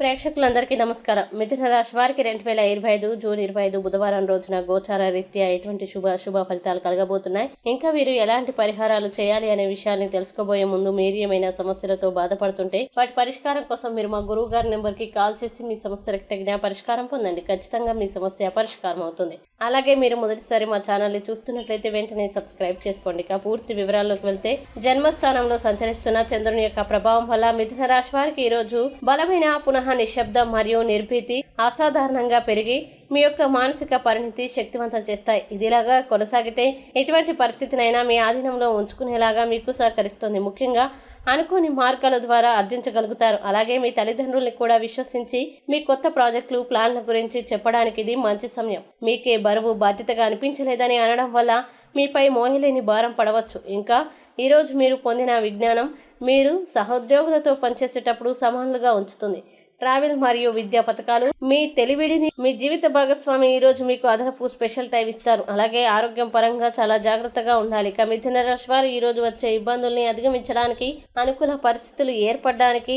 ప్రేక్షకులందరికీ నమస్కారం. మిథున రాశి వారికి రెండు వేల ఇరవై ఐదు జూన్ ఇరవై ఐదు బుధవారం రోజున గోచార రీత్యా ఎటువంటి శుభ శుభ ఫలితాలు కలగబోతున్నాయి. ఇంకా వీరు ఎలాంటి పరిహారాలు చేయాలి అనే విషయాన్ని తెలుసుకోబోయే ముందు మీరు ఏమైనా సమస్యలతో బాధపడుతుంటే వాటి పరిష్కారం కోసం మీరు మా గురువు గారి నెంబర్కి కాల్ చేసి మీ సమస్యలకు తగిన పరిష్కారం పొందండి. ఖచ్చితంగా మీ సమస్య పరిష్కారం అవుతుంది. అలాగే మీరు మొదటిసారి మా ఛానల్ని చూస్తున్నట్లయితే వెంటనే సబ్స్క్రైబ్ చేసుకోండి. ఇక పూర్తి వివరాల్లోకి వెళ్తే జన్మస్థానంలో సంచరిస్తున్న చంద్రుని యొక్క ప్రభావం వల్ల మిథున రాశి వారికి ఈ రోజు బలమైన పునః నిశ్శబ్దం మరియు నిర్భీతి అసాధారణంగా పెరిగి మీ యొక్క మానసిక పరిణితి శక్తివంతం చేస్తాయి. ఇదిలాగా కొనసాగితే ఎటువంటి పరిస్థితినైనా మీ ఆధీనంలో ఉంచుకునేలాగా మీకు సహకరిస్తుంది. ముఖ్యంగా అనుకోని మార్గాల ద్వారా అర్జించగలుగుతారు అలాగే మీ తల్లిదండ్రుల్ని కూడా విశ్వసించి మీ కొత్త ప్రాజెక్టులు ప్లాన్ల గురించి చెప్పడానికి ఇది మంచి సమయం. మీకే బరువు బాధ్యతగా అనిపించలేదని అనడం వల్ల మీపై మోయలేని భారం పడవచ్చు. ఇంకా ఈరోజు మీరు పొందిన విజ్ఞానం మీరు సహోద్యోగులతో పనిచేసేటప్పుడు సమానులుగా ఉంచుతుంది. ట్రావెల్ మరియు విద్యా పథకాలు. మీ తెలివిడిని మీ జీవిత భాగస్వామి ఈ రోజు మీకు అదనపు స్పెషల్ టైం ఇస్తారు. అలాగే ఆరోగ్యం పరంగా చాలా జాగ్రత్తగా ఉండాలి. ఇక మిథున రాశి వారు ఈ రోజు వచ్చే ఇబ్బందుల్ని అధిగమించడానికి అనుకూల పరిస్థితులు ఏర్పడడానికి